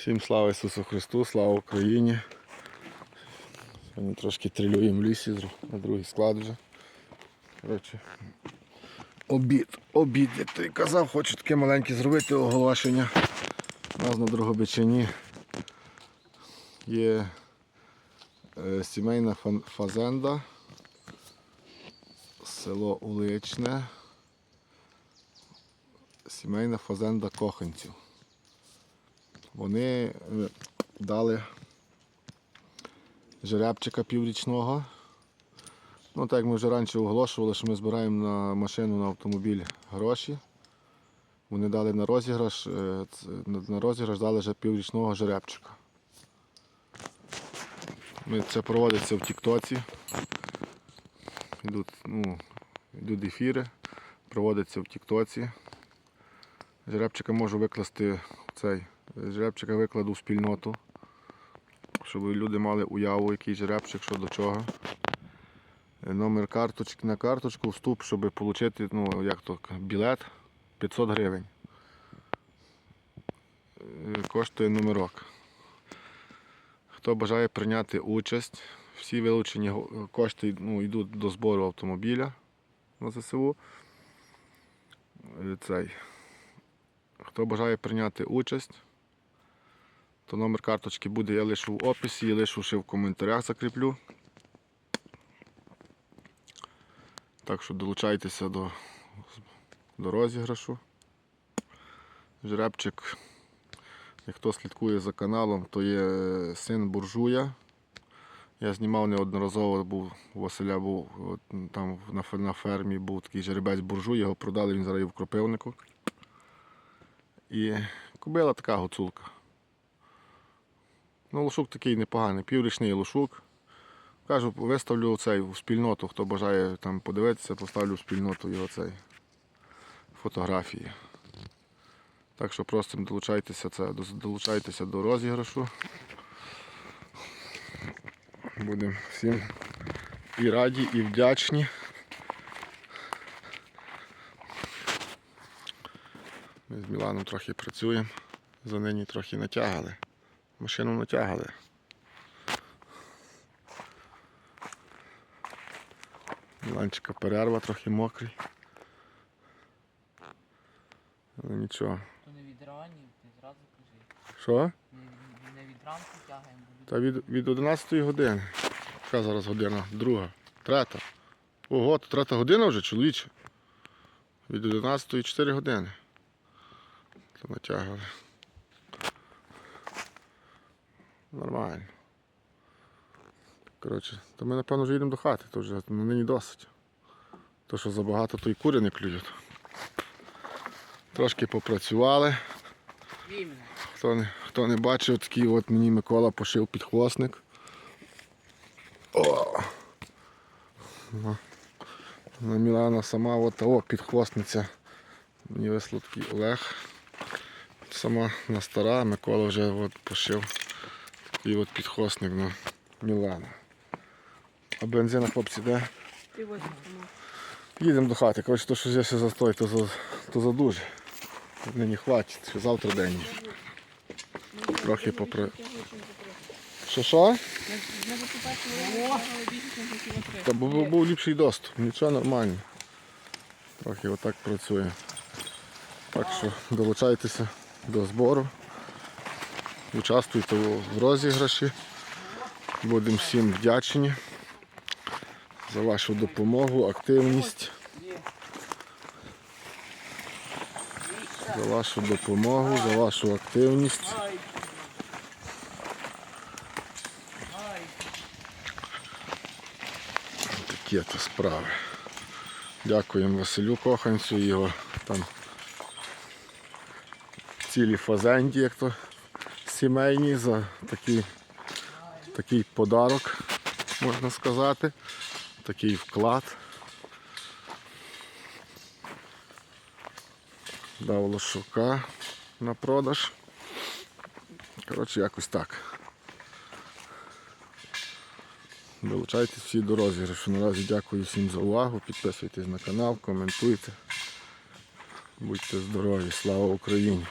Всім слава Ісусу Христу, слава Україні. Сьогодні трошки трилюємо лісі на другий склад вже. Коротше, обід, обід, як ти казав, хочу таке маленьке зробити оголошення. У нас на Дрогобичині є е, сімейна фазенда, село Уличне, сімейна фазенда коханців. Вони е, дали жеребчика піврічного. Ну, так як ми вже раніше оголошували, що ми збираємо на машину на автомобіль гроші. Вони дали на розіграш, е, на- розіграш дали вже піврічного жеребчика. Ми, це проводиться в Тіктоці. Йдуть, ну, йдуть ефіри, проводиться в Тіктоці. Жеребчика можу викласти в цей. Жеребчика викладу в спільноту, щоб люди мали уяву, який жеребчик, що до чого. Е, Номер карточки на карточку, вступ, щоб отримати ну, як то, білет 500 гривень. Е, Коштує номерок. Хто бажає прийняти участь, всі вилучені кошти ну, йдуть до збору автомобіля на ЗСУ. Е, Цей. Хто бажає прийняти участь, то номер карточки буде, я лишу в описі, я лишу ще в коментарях закріплю. Так що долучайтеся до, до розіграшу. Жеребчик, як хто слідкує за каналом, то є син буржуя. Я знімав неодноразово, був у Василя був там на, на фермі був такий жеребець буржуй, його продали, він зараз є в Кропивнику. І кобила така гуцулка. Ну, лошук такий непоганий, піврічний лошук. Кажу, виставлю цей у спільноту, хто бажає там подивитися, поставлю в спільноту його цей фотографії. Так що просимо долучайтеся, це, до- долучайтеся до розіграшу. Будемо всім і раді, і вдячні. Ми з Міланом трохи працюємо. За нині трохи натягали. Машину натягали. Міланчика перерва, трохи мокрий. Але нічого. То не від ранів, ти зразу кажи. Що? Не, не від ранку тягаємо. Та від, від 11 години. Яка зараз година? Друга. Третя. Ого, то третя година вже, чоловіче. Від 11 4 години. То натягали. Нормально. Коротше, то ми напевно вже їдемо до хати, то вже на нині досить. То що забагато, то і кури не клюють. Трошки попрацювали. Хто не, хто не бачив, такий от мені Микола пошив підхвостник. О! Ну, На Мілана сама от, о, підхвостниця. Мені вислав такий Олег. Сама на стара, Микола вже от пошив такий от підхвостник на Мілана. А бензина, хлопці, де? Їдемо до хати. Коротше, то, що здесь застой, то за, то за дуже. Нині хватить, завтра день. Трохи попри. Що що? Та бо був, був ліпший доступ, нічого нормально. Трохи отак працює. Так що долучайтеся до збору. Участвуйте в розіграші. Будемо всім вдячні за вашу допомогу, активність. За вашу допомогу, за вашу активність. Такі то справи. Дякуємо Василю Коханцю його там цілі фазенді, як то сімейні, за такий, такий подарок, можна сказати, такий вклад. Дав лошука на продаж. Коротше, якось так. Долучайтесь всі до розіграшу. Наразі дякую всім за увагу. Підписуйтесь на канал, коментуйте. Будьте здорові, слава Україні!